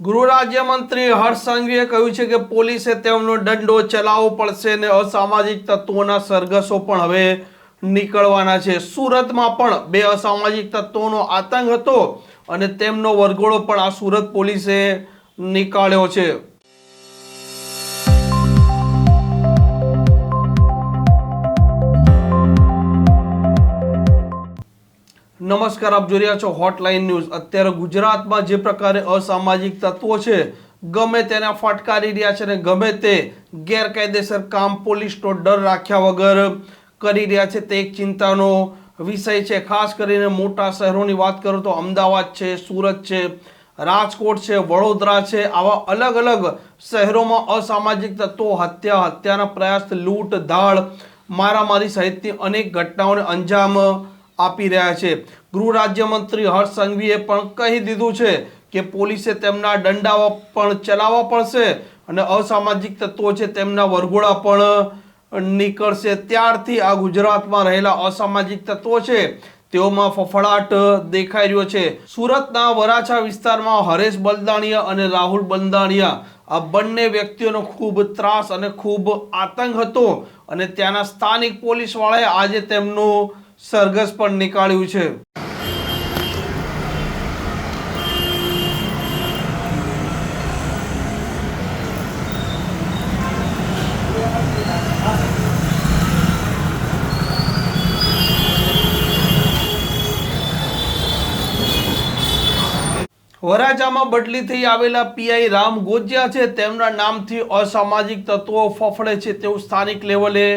ગૃહ રાજ્યમંત્રી હર્ષ સંઘવીએ કહ્યું છે કે પોલીસે તેમનો દંડો ચલાવવો પડશે અને અસામાજિક તત્વોના સરઘસો પણ હવે નીકળવાના છે. સુરતમાં પણ બે અસામાજિક તત્વોનો આતંક હતો અને તેમનો વરઘોડો પણ આ સુરત પોલીસે નીકાળ્યો છે. નમસ્કાર, આપ જોઈ રહ્યા છો હોટલાઇન ન્યૂઝ અત્યારે ગુજરાતમાં જે પ્રકારે અસામાજિક તત્વો છે, ગમે તેને ફટકારી રહ્યા છે અને ગમે તે ગેરકાયદેસર કામ પોલીસનો ડર રાખ્યા વગર કરી રહ્યા છે, તે એક ચિંતાનો વિષય છે. ખાસ કરીને મોટા શહેરોની વાત કરું તો અમદાવાદ છે, સુરત છે, રાજકોટ છે, વડોદરા છે, આવા અલગ અલગ શહેરોમાં અસામાજિક તત્વો, હત્યા, હત્યાના પ્રયાસ લૂંટ ધાડ મારામારી સહિતની અનેક ઘટનાઓને અંજામ આપી રહ્યા છે. ગૃહ રાજ્યમંત્રી હર્ષ સંઘવીએ પણ કહી દીધું છે કે પોલીસે તેમના દંડાઓ પણ ચલાવવા પડશે અને અસામાજિક તત્વો છે તેમના વરઘોડા પણ નીકળશે. ત્યારથી આ ગુજરાતમાં રહેલા અસામાજિક તત્વો છે તેઓમાં ફફડાટ દેખાઈ રહ્યો છે. સુરતના વરાછા વિસ્તારમાં હરેશ બલદાણિયા અને રાહુલ બંદાણિયા આ બંને વ્યક્તિઓનો ખૂબ ત્રાસ અને ખૂબ આતંક હતો અને ત્યાંના સ્થાનિક પોલીસવાળાએ આજે તેમનું સરઘસ પણ નીકાળ્યું છે. વરાજામાં બદલી થઈ આવેલા પીઆઈ રામ ગોજિયા છે. તેમના નામથી અસામાજિક તત્વો ફફડે છે. તેવું સ્થાનિક લેવલે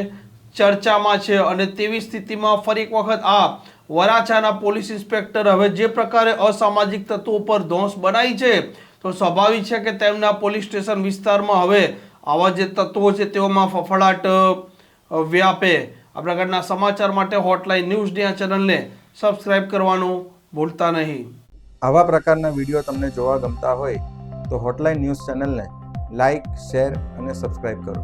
ચર્ચામાં છે અને તેવી સ્થિતિમાં ફરી એક વખત આ વરાછાના પોલીસ ઇન્સ્પેક્ટર હવે જે પ્રકારે અસામાજિક તત્વો પર ધોંસ બનાવી છે, તો સ્વાભાવિક છે કે તેમના પોલીસ સ્ટેશન વિસ્તારમાં હવે આવા જે તત્વો છે તેઓમાં ફફડાટ વ્યાપે. આ પ્રકારના સમાચાર માટે હોટલાઇન ન્યૂઝની આ ચેનલને સબસ્ક્રાઇબ કરવાનું ભૂલતા નહીં. આવા પ્રકારના વીડિયો તમને જોવા ગમતા હોય, તો હોટલાઇન ન્યૂઝ ચેનલને લાઇક, શેર અને સબસ્ક્રાઇબ કરો.